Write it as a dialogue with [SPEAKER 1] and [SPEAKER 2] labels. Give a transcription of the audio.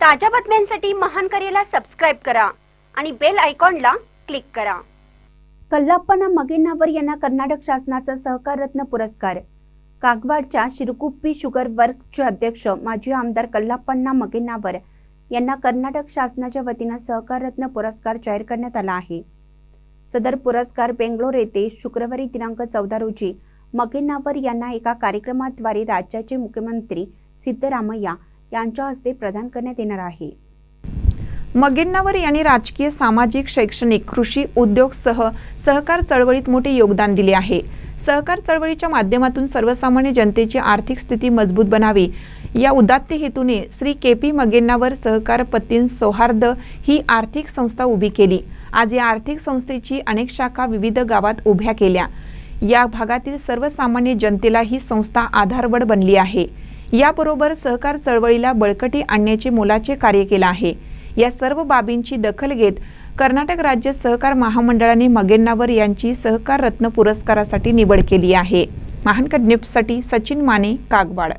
[SPEAKER 1] ताज्या बातम्यांसाठी महान करेला सबस्क्राईब करा आणि बेल आयकॉनला क्लिक करा. कल्लाप्पना मगेनावर यांना कर्नाटक शासनाचा सहकार रत्न पुरस्कार. कागवाडच्या शिरकुप्पी शुगर वर्कचे अध्यक्ष माजी आमदार कल्लाप्पण्णा मगेनावर यांना कर्नाटक शासनाच्या वतीनं सहकार रत्न पुरस्कार जाहीर करण्यात आला आहे. सदर पुरस्कार बेंगलोर येथे शुक्रवारी दिनांक चौदा रोजी मगेनावर यांना एका कार्यक्रमाद्वारे राज्याचे मुख्यमंत्री सिद्धरामय्या यांच्या हस्ते प्रदान करण्यात येणार आहे.
[SPEAKER 2] मगेन्नावर यांनी राजकीय सामाजिक शैक्षणिक कृषी उद्योग सह सहकार चळवळीत मोठे योगदान दिले आहे. सहकार चळवळीच्या माध्यमातून सर्वसामान्य जनतेची आर्थिक स्थिती मजबूत बनावी. या उदात्त हेतूने श्री के पी मगेन्नावर सहकार पत्तीन सौहार्द ही आर्थिक संस्था उभी केली. आज या आर्थिक संस्थेची अनेक शाखा विविध गावात उभ्या केल्या. या भागातील सर्वसामान्य जनतेला ही संस्था आधारवड बनली आहे. याबरोबर सहकार चळवळीला बळकटी आणण्याचे मोलाचे कार्य केलं आहे. या सर्व बाबींची दखल घेत कर्नाटक राज्य सहकार महामंडळाने मगेन्नावर यांची सहकार रत्न पुरस्कारासाठी निवड केली आहे. महानकर न्यूजसाठी सचिन माने कागवाड.